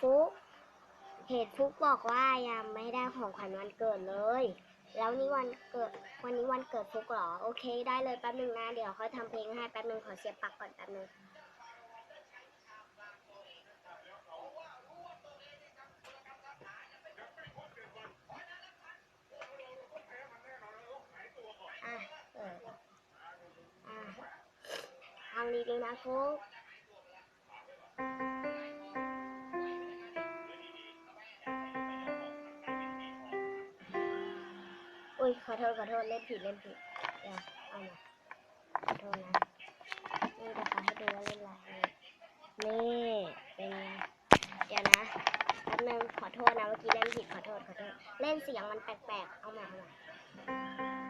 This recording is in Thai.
ฟุก เหตุฟุกบอกว่ายังไม่ได้ของขวัญวันเกิดเลย แล้วนี่วันเกิดวันนี้วันเกิดฟุกเหรอ โอเค ได้เลยแป๊บหนึ่งนะ เดี๋ยวเขาทำเพลงให้แป๊บหนึ่งขอเสียบปลั๊กก่อนแป๊บหนึ่งอะ เออ อะฟังดีๆนะฟุก ยขอโทษขอโทษเล่นผิดเล่นผิดอย่าเอามาขอโทษนะนี่นะคะให้ดูว่าเล่นอะไรนี่เป็นไงเดี๋ยวนะแป๊บนึงขอโทษนะเมื่อกี้เล่นผิดขอโทษขอโทษเล่นเสียงมันแปลกๆเอาใหม่เอาใหม่